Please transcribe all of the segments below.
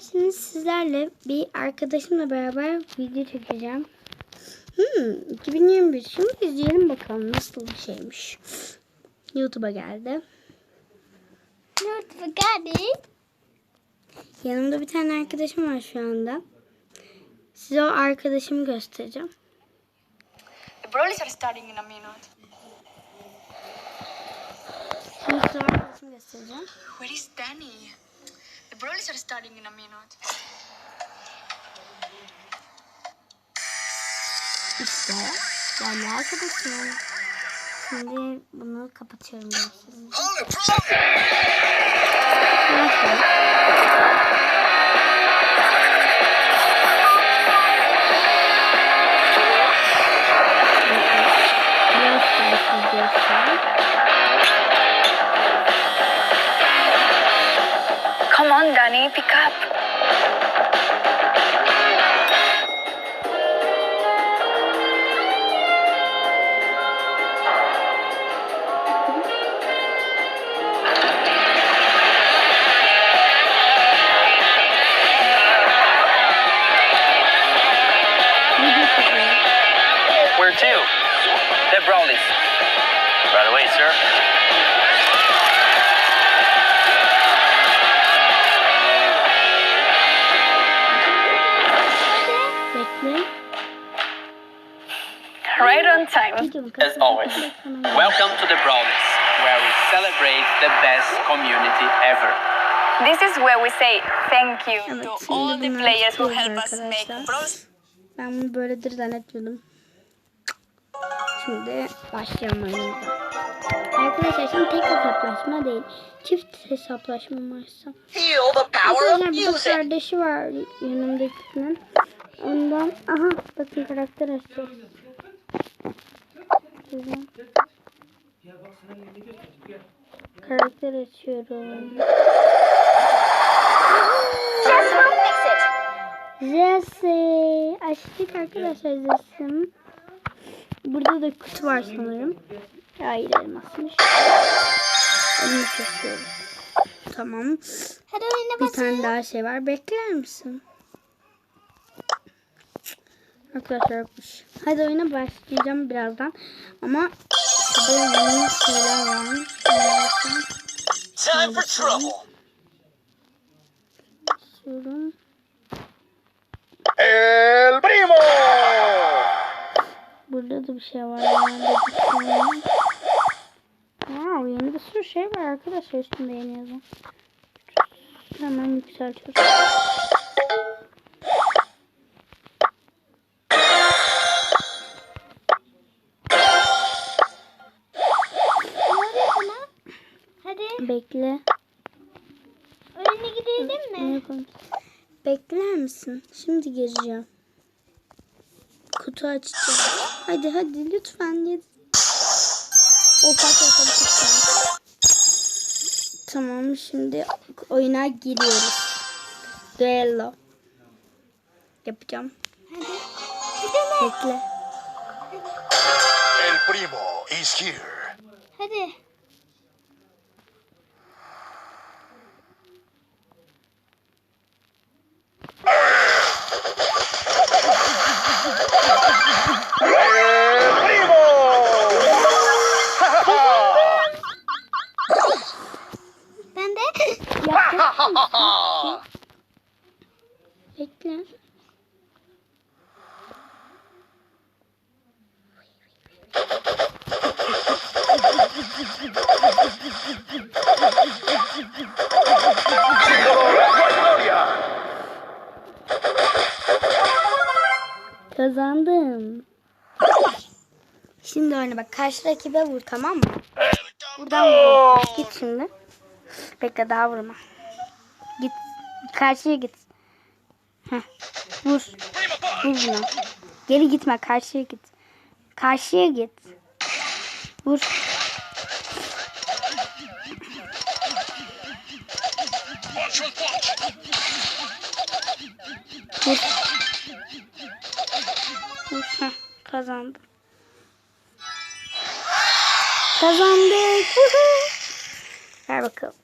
isterseniz sizlerle bir arkadaşımla beraber video çekeceğim. Hmm, 2021 şimdi izleyelim bakalım nasıl bir şeymiş. YouTube'a geldi. YouTube'a geldi. Yanımda bir tane arkadaşım var şu anda. Size o arkadaşımı göstereceğim. The Broly's are starting in a minute. Şimdi size arkadaşımı göstereceğim. Where is Danny? The Broly's are starting in a minute. İşte yani arkadaşım. Şimdi bunu kapatıyorum ben The Brownies. Right away, sir. Right on time. As always. Welcome to the Brownies, where we celebrate the best community ever. This is where we say thank you to all the players who help us make arkadaşlar. Bros. Ben bunu böyledir zannetmiyordum. Şimdi başlayalım. Arkadaşlar şimdi tek hesaplaşma değil. Çift hesaplaşma varsa. Feel the power of Arkadaşlar bir de kardeşi var yanımdakinin. Ondan aha bakın karakter açacağız. Karakter açıyorum. Jesse. Açtık arkadaşlar Jesse'm. Burada da kutu var sanırım. Hayır elmasmış. Onu kesiyoruz. Tamam. Hadi oyuna Bir tane daha şey var. Bekler misin? Arkadaşlar yokmuş. Hadi oyuna başlayacağım birazdan. Ama şurada yeni şeyler var. Time for trouble. Basıyorum. El primo. Burada da bir şey var. Şey? Wow, yeni bir sürü şey var arkadaşlar üstünde yeni yazan. Hemen yükseltiyoruz. Hadi Bekle. oyuna gidelim mi? Bekler misin? Şimdi gireceğim. Kutu açacağım. Hadi hadi lütfen. Hadi. O patladı Tamam şimdi oyuna giriyoruz. Duello. Yapacağım. Hadi. Bekle. El primo is here. Hadi. Kazandım. Şimdi oyna bak. Karşı rakibe vur tamam mı? Buradan vur. Git şimdi. Bekle daha vurma. Git. Karşıya git. Heh. Vur. Vur buna. Geri gitme. Karşıya git. Karşıya git. Vur. Vur. Kazandım. Kazandık. Ver bakalım.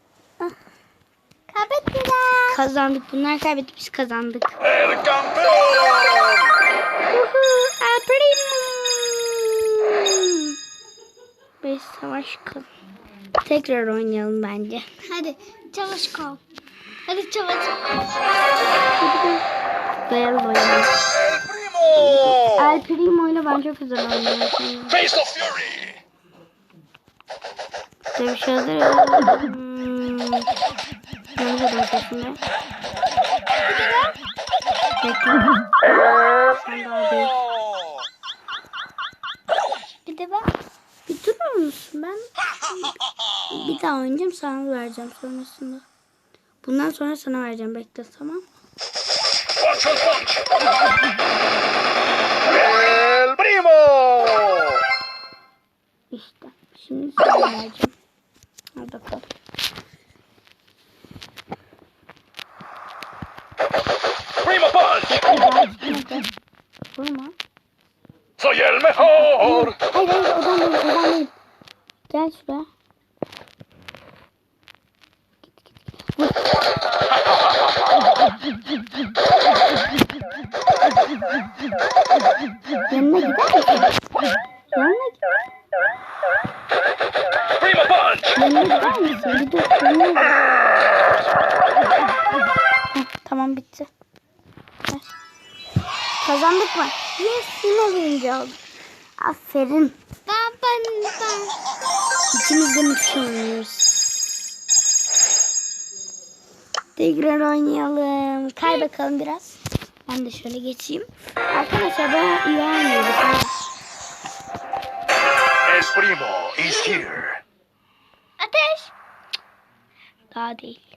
Kaybettiler. kazandık. Bunlar kaybetti biz kazandık. El campeón. Primo. Beş savaş kal. Tekrar oynayalım bence. Hadi çavaş kal. Hadi çavaş. Dayalı oynayalım. El primo. İle ben çok güzel oynuyorum. Face of fury. Dövüş hazır. Hmm. Ne kadar sesinde? Bekle. Sen daha değil. Bir de ben. Bir durur musun? Ben bir daha oynayacağım sana vereceğim sonrasında. Bundan sonra sana vereceğim. Bekle tamam. El primo. İşte. Şimdi sana vereceğim. Al bakalım. Primo punch. Vurma. Soy el mejor. Hayır hayır değil odan değil. Gel şuraya. Yanına Aferin. Ben ben ben. İkimiz de müthiş oynuyoruz. Tekrar oynayalım. Kay bakalım biraz. Ben de şöyle geçeyim. Arkadaşlar ben iyi oynuyoruz. ha. El primo is here. Ateş. Daha değil.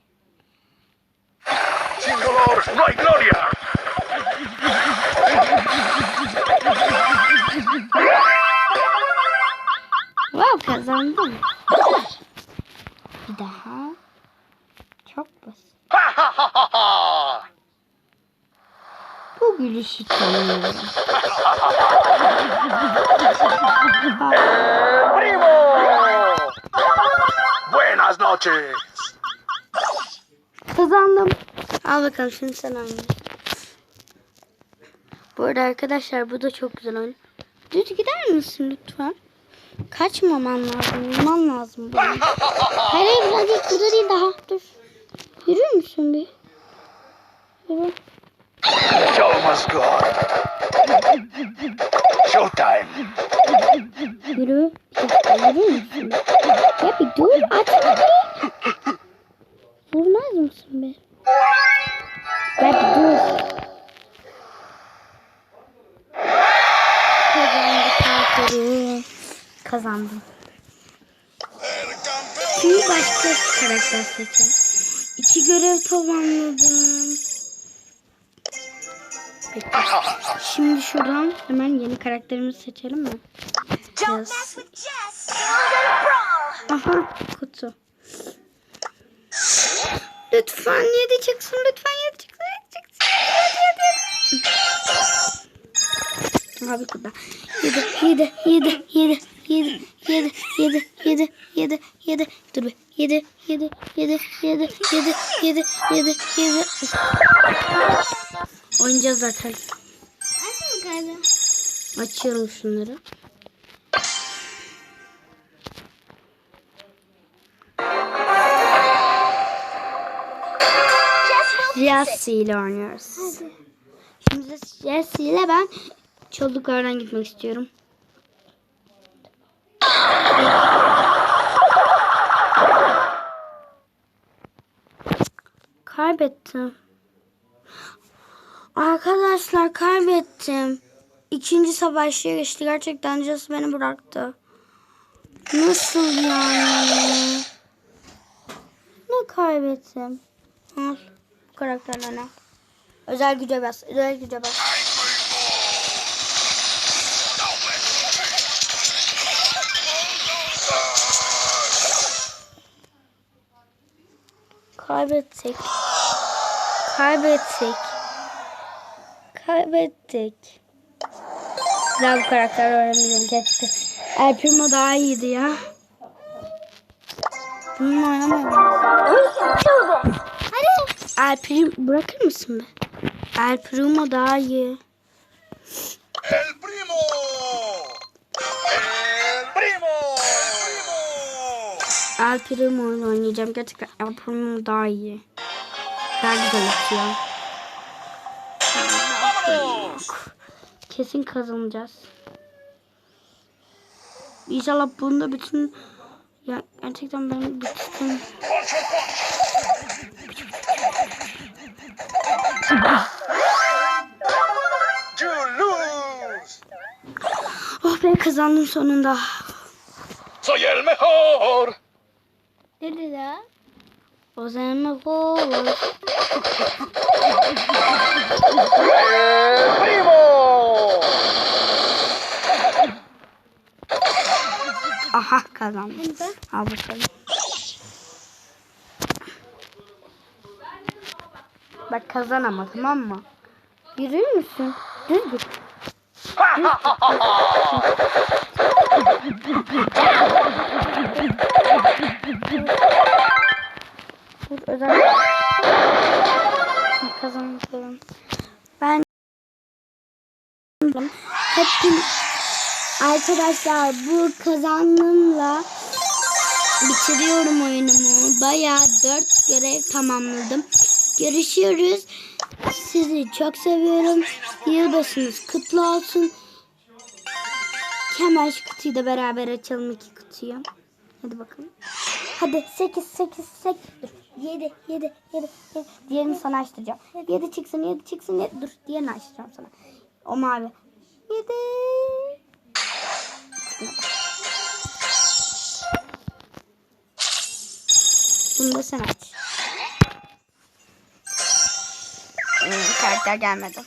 Sin dolor no hay gloria. Gülüşü tanıyorum. El primo. Buenas noches. Kazandım. Al bakalım şimdi sen oyna. Bu arada arkadaşlar bu da çok güzel oyun. Düz gider misin lütfen? Kaçmaman lazım. Vurman lazım. Bunu. Hayır hayır burada değil. Burada değil daha. Dur. Yürür müsün bir? Yürü. Show must go. Showtime. Yürü. Yürür müsün? Ya bir dur. Açma bir. Vurmaz mısın be? Ya bir dur. Kazandık aferin. Kazandım. Şimdi başka karakter seçelim. İki görev tamamladım. Bekle. Şimdi şuradan hemen yeni karakterimizi seçelim mi? Yes. Aha kutu. Lütfen yedi çıksın lütfen yedi çıksın yedi çıksın. Yedi yedi yedi. Abi kutu. Yedi yedi yedi yedi yedi yedi yedi yedi yedi yedi dur be yedi yedi yedi yedi yedi yedi yedi yedi oynayacağız zaten Aç kaydı? açıyorum şunları Jesse ile oynuyoruz. Şimdi Jesse ile ben çocuklardan gitmek istiyorum. Kaybettim. Arkadaşlar kaybettim. İkinci savaşa geçti. Gerçekten Jesse beni bıraktı. Nasıl yani? Ne kaybettim? Al. Bu karakterden al. Özel güce bas. Özel güce bas. Kaybettik. Kaybettik. Kaybettik. Daha bu karakter öğrenmiyorum gerçekten. El Primo daha iyiydi ya. Bununla. Hadi. El Primo bırakır mısın be? El Primo daha iyi. El primo. El primo. El Primo oynayacağım. Gerçekten El Primo daha iyi. Daha güzel atıyor. Kesin kazanacağız. İnşallah bunda bütün ya gerçekten ben lose. Oh ben kazandım sonunda. Soy el mejor. Ne dedi ya? Zaman olur. El primo. Aha kazandım. Al bakalım. Bak kazan ama tamam mı? Yürür müsün? Düz git. Dur özel. Kazandım. Ben hep Arkadaşlar bu kazandığımla bitiriyorum oyunumu. Bayağı dört görev tamamladım. Görüşürüz. Sizi çok seviyorum. Yılbaşınız kutlu olsun. Hemen şu kutuyu da beraber açalım iki kutuyu. Hadi bakalım. Hadi 8 8 8 7 7 7 7 diğerini sana açtıracağım. 7 çıksın 7 çıksın 7 dur diğerini açtıracağım sana. O mavi. 7 Bunu da sen aç. Hmm, karakter gelmedi.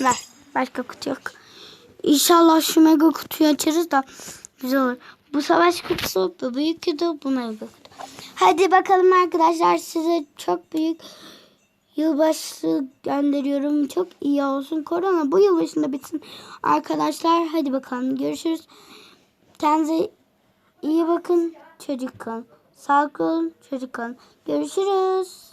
Ver. Başka kutu yok. İnşallah şu mega kutuyu açarız da güzel olur. Bu savaş kutusu, bu büyük kutu, bu mega kutu. Hadi bakalım arkadaşlar size çok büyük yılbaşı gönderiyorum. Çok iyi olsun. Korona bu yılbaşında bitsin. Arkadaşlar hadi bakalım görüşürüz. Kendinize iyi bakın. Çocuk kalın. Sağlıklı olun. Çocuk kalın. Görüşürüz.